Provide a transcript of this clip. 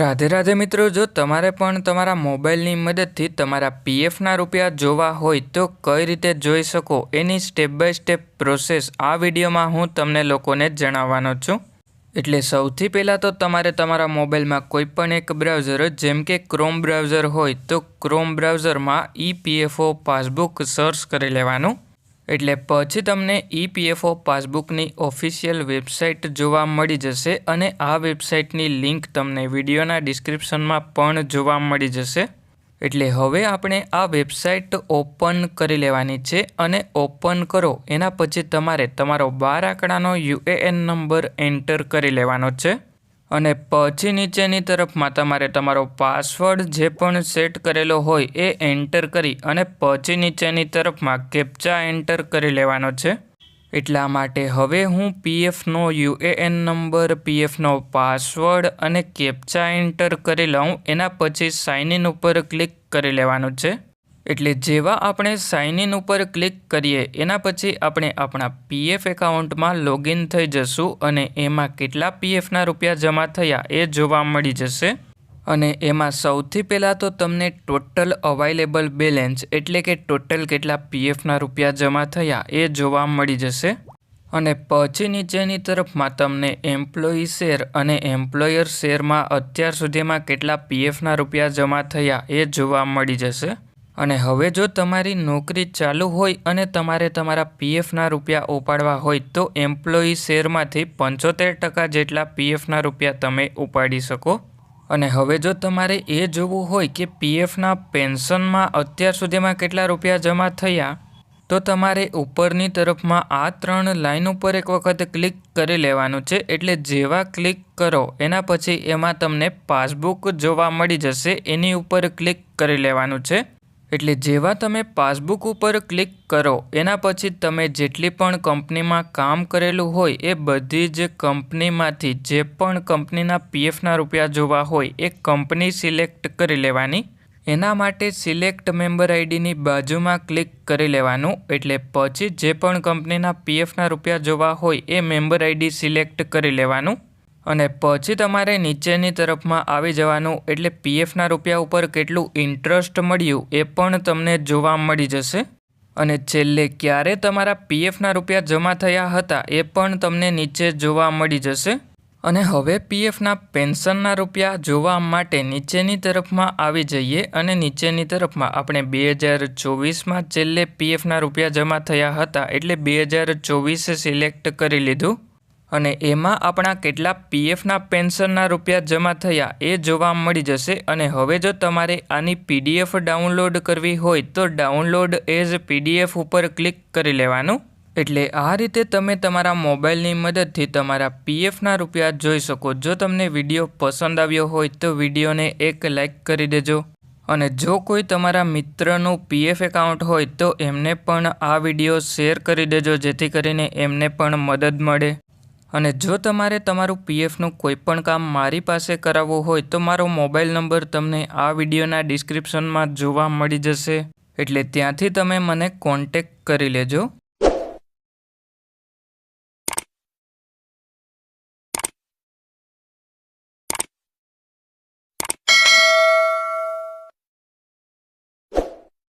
રાધે રાધે મિત્રો, જો તમારે પણ તમારા મોબાઈલની મદદથી તમારા પીએફના રૂપિયા જોવા હોય તો કઈ રીતે જોઈ શકો? એની સ્ટેપ બાય સ્ટેપ પ્રોસેસ આ વિડીયોમાં હું તમને લોકોને જણાવવાનો છું. એટલે સૌથી પહેલાં તો તમારે તમારા મોબાઈલમાં કોઈ પણ એક બ્રાઉઝર, જેમ કે ક્રોમ બ્રાઉઝર હોય તો ક્રોમ બ્રાઉઝરમાં ઈપીએફઓ પાસબુક સર્ચ કરી લેવાનું. એટલે પછી તમને ઈપીએફઓ પાસબુકની ઓફિશિયલ વેબસાઇટ જોવા મળી જશે અને આ વેબસાઇટની લિંક તમને વિડીયોના ડિસ્ક્રિપ્શનમાં પણ જોવા મળી જશે. એટલે હવે આપણે આ વેબસાઇટ ઓપન કરી લેવાની છે અને ઓપન કરો. એના પછી તમારે તમારો બાર આંકડાનો યુએએન નંબર એન્ટર કરી લેવાનો છે. અને પછી નીચેની તરફમાં તમારે તમારો પાસવર્ડ જે પણ સેટ કરેલો હોય એ એન્ટર કરી અને પછી નીચેની તરફમાં કેપ્ચા એન્ટર કરી લેવાનો છે. એટલા માટે હવે હું પીએફનો યુએએન નંબર પીએફનો પાસવર્ડ અને કેપ્ચા એન્ટર કરી લઉં. એના પછી સાઇન ઇન ઉપર ક્લિક કરી લેવાનું છે. એટલે જેવા આપણે સાઇન ઇન ઉપર ક્લિક કરીએ, એના પછી આપણે આપણા પીએફ એકાઉન્ટમાં લોગિન થઈ જશું અને એમાં કેટલા પીએફના રૂપિયા જમા થયા એ જોવા મળી જશે. અને એમાં સૌથી પહેલાં તો તમને ટોટલ અવાઇલેબલ બેલેન્સ એટલે કે ટોટલ કેટલા પીએફના રૂપિયા જમા થયા એ જોવા મળી જશે. અને પછી નીચેની તરફમાં તમને એમ્પ્લોયી શેર અને એમ્પ્લોયર શેરમાં અત્યાર સુધીમાં કેટલા પીએફના રૂપિયા જમા થયા એ જોવા મળી જશે. અને હવે જો તમારી નોકરી ચાલુ હોય અને તમારે તમારા પીએફના રૂપિયા ઉપાડવા હોય તો એમ્પ્લોયી શેરમાંથી પંચોતેર ટકા જેટલા પીએફના રૂપિયા તમે ઉપાડી શકો. અને હવે જો તમારે એ જોવું હોય કે પીએફના પેન્શનમાં અત્યાર સુધીમાં કેટલા રૂપિયા જમા થયા, તો તમારે ઉપરની તરફમાં આ ત્રણ લાઈન ઉપર એક વખત ક્લિક કરી લેવાનું છે. એટલે જેવા ક્લિક કરો, એના પછી એમાં તમને પાસબુક જોવા મળી જશે. એની ઉપર ક્લિક કરી લેવાનું છે. એટલે જેવા તમે પાસબુક ઉપર ક્લિક કરો, એના પછી તમે જેટલી પણ કંપનીમાં કામ કરેલું હોય એ બધી જ કંપનીમાંથી જે પણ કંપનીના પીએફના રૂપિયા જોવા હોય એ કંપની સિલેક્ટ કરી લેવાની. એના માટે સિલેક્ટ મેમ્બર આઈડીની બાજુમાં ક્લિક કરી લેવાનું, એટલે પછી જે પણ કંપનીના પીએફના રૂપિયા જોવા હોય એ મેમ્બર આઈડી સિલેક્ટ કરી લેવાનું. અને પછી તમારે નીચેની તરફમાં આવી જવાનું એટલે પીએફના રૂપિયા ઉપર કેટલું ઇન્ટરેસ્ટ મળ્યું એ પણ તમને જોવા મળી જશે. અને છેલ્લે ક્યારે તમારા પીએફના રૂપિયા જમા થયા હતા એ પણ તમને નીચે જોવા મળી જશે. અને હવે પીએફના પેન્શનના રૂપિયા જોવા માટે નીચેની તરફમાં આવી જઈએ અને નીચેની તરફમાં આપણે બે હજાર ચોવીસમાં છેલ્લે પીએફના રૂપિયા જમા થયા હતા એટલે બે હજાર ચોવીસ સિલેક્ટ કરી લીધું. અને એમાં આપણા કેટલા પીએફના પેન્શનના રૂપિયા જમા થયા એ જોવા મળી જશે અને હવે જો તમારે આની પીડીએફ ડાઉનલોડ કરવી હોય તો ડાઉનલોડ એઝ પીડીએફ ઉપર ક્લિક કરી લેવાનું. એટલે આ રીતે તમે તમારા મોબાઈલની મદદથી તમારા પીએફના રૂપિયા જોઈ શકો. જો તમને વીડિયો પસંદ આવ્યો હોય તો વિડીયોને એક લાઇક કરી દેજો. અને જો કોઈ તમારા મિત્રનું પીએફ એકાઉન્ટ હોય તો એમને પણ આ વીડિયો શેર કરી દેજો જેથી કરીને એમને પણ મદદ મળે. અને જો તમારે તમારું પીએફનું કોઈપણ કામ મારી પાસે કરાવવું હોય તો મારો મોબાઈલ નંબર તમને આ વિડીયોના ડિસ્ક્રિપ્શનમાં જોવા મળી જશે. એટલે ત્યાંથી તમે મને કોન્ટેક કરી લેજો.